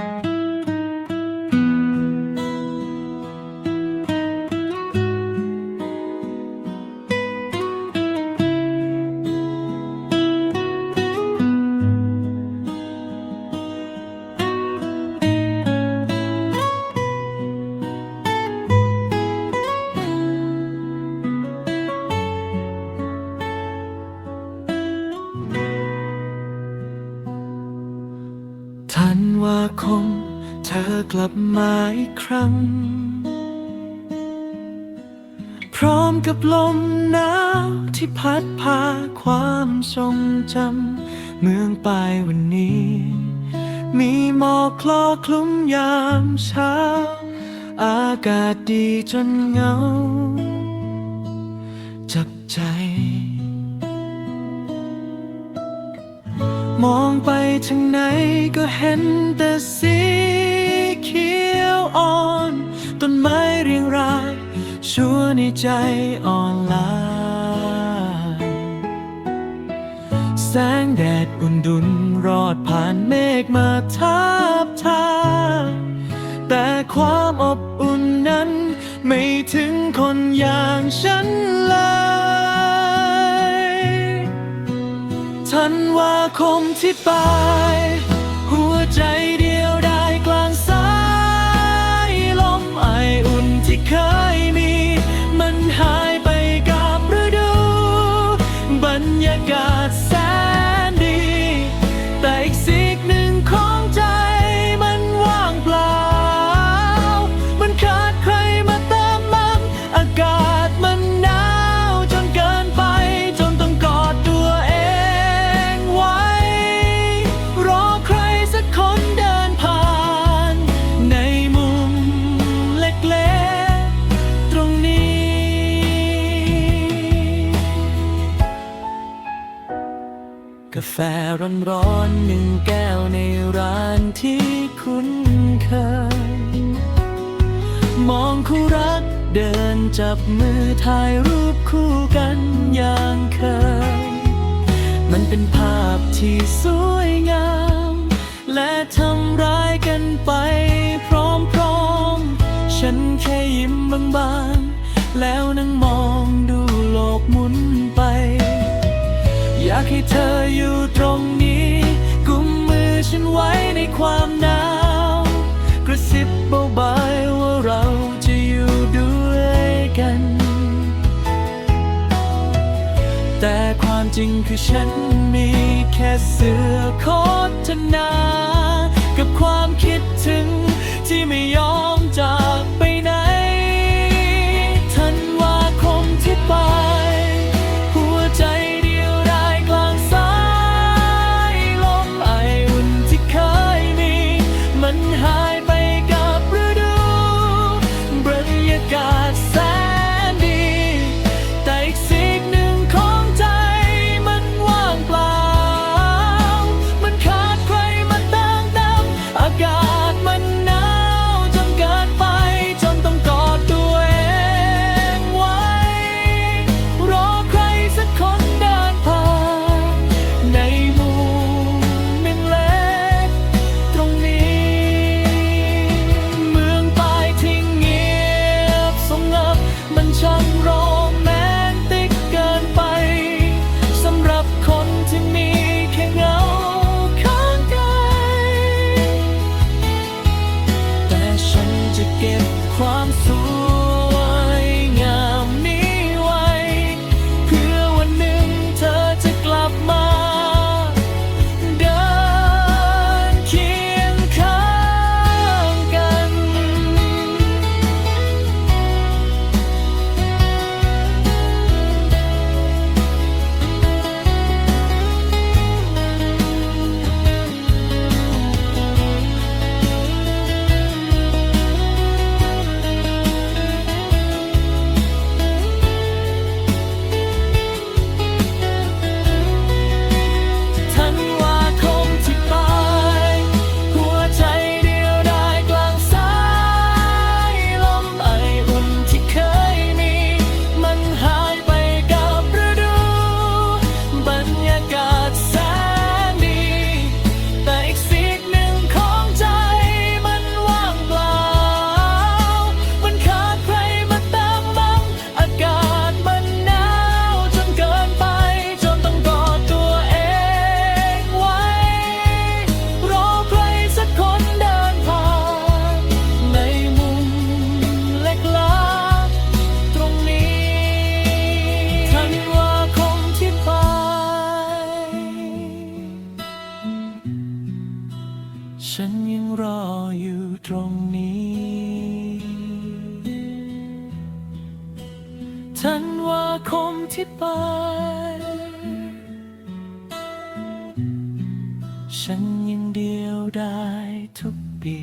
ธั วาคม เธอกลับมาอีกครั้ง พร้อมกับลมหนาวที่พัดพาความทรงจำเมืองปลายวันนี้ มีหมอกคลอคลุ้มยามเช้า อากาศดีจนเหงา จับใจ มองไปทางไหนก็เห็นแต่สีเขียวอ่อน ต้นไม้เรียงรายชวนให้ใจอ่อนล้าแสงแดดอุ่นดุนรอดผ่านเมฆมาทับทา แต่ความอบอุ่นนั้นไม่ถึงคนอย่างฉันเลย ธันวาคมที่ปลายหัวใจเดียวได้กลางสายลมไออุ่นที่เคยมี มันหายไปกับฤดู บรรยากาศ ร้อนๆหนึ่งแก้วในร้านที่คุ้นเคย มองคู่รักเดินจับมือถ่ายรูปคู่กันอย่างเคย มันเป็นภาพที่สวยงาม และทำร้ายกันไปพร้อมๆ ฉันแค่ยิ้มบางๆ แล้วนั่งมอง เธออยู่ตรงนี้ กุมมือฉันไว้ในความหนาว กระซิบเบาๆว่าเราจะอยู่ด้วยกัน แต่ความจริงคือฉันมีแค่เสื้อโคตรนา กับความคิดถึง เก็บความสว ตรงนี้ ธันวาคมที่ไป ฉันยังเดียวได้ทุกปี